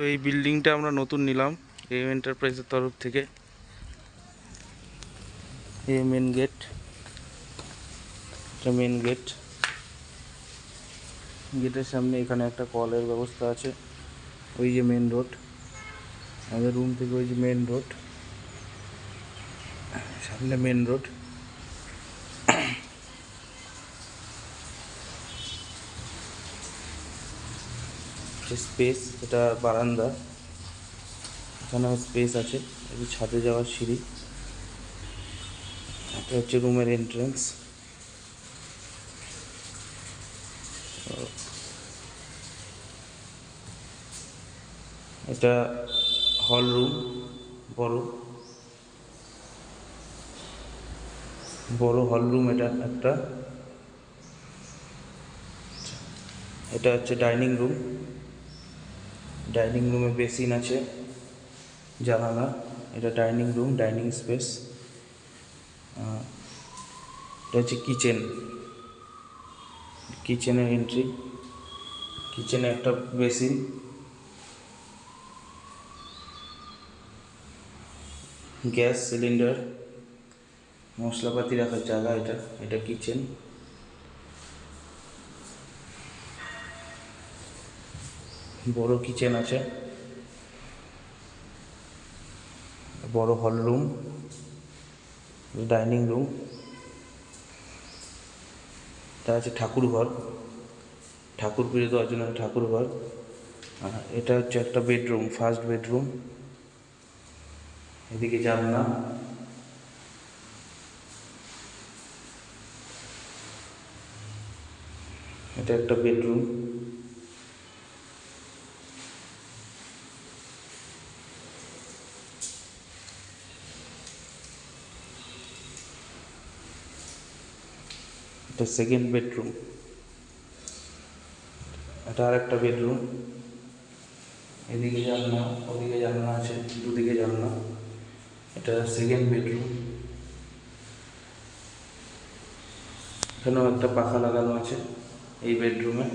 তো এই বিল্ডিংটা আমরা নতুন নিলাম এম এন্টারপ্রাইজের তরফ থেকে। এই মেন গেট এটা মেন গেট গেটের সামনে এখানে একটা কলের ব্যবস্থা আছে, ওই যে মেন রোড আমাদের রুম থেকে ওই যে মেন রোড সামনে মেন রোড স্পেস এটা বারান্দা। এখানেও স্পেস আছে যে ছাদে যাওয়ার সিঁড়ি। এটা হচ্ছে রুমের এন্ট্রান্স এটা হল রুম বড়। বড় হল রুম এটা একটা। এটা হচ্ছে ডাইনিং রুম ডাইনিং রুমে বেসিন আছে, জানালা, এটা ডাইনিং রুম, ডাইনিং স্পেস। এটা হচ্ছে কিচেন। কিচেনের এন্ট্রি। কিচেনে একটা বেসিন। Gas cylinder. মশলাপাতি রাখার জায়গা এটা এটা কিচেন। বড় কিচেন আছে। বড় হল রুম, ডাইনিং রুম। এটা আছে ঠাকুর ঘর। ঠাকুর পুজো দেওয়ার জন্য ঠাকুর ঘর। এটা হচ্ছে একটা বেডরুম ফার্স্ট বেডরুম। এদিকে জানলা। এটা একটা বেডরুম। এটা সেকেন্ড বেডরুম এটা আর একটা বেডরুম এদিকে জানলা, ওদিকে জানলা আছে, দুদিকে জানলা। এটা সেকেন্ড বেডরুম এখানেও একটা পাখা লাগানো আছে এই বেডরুমে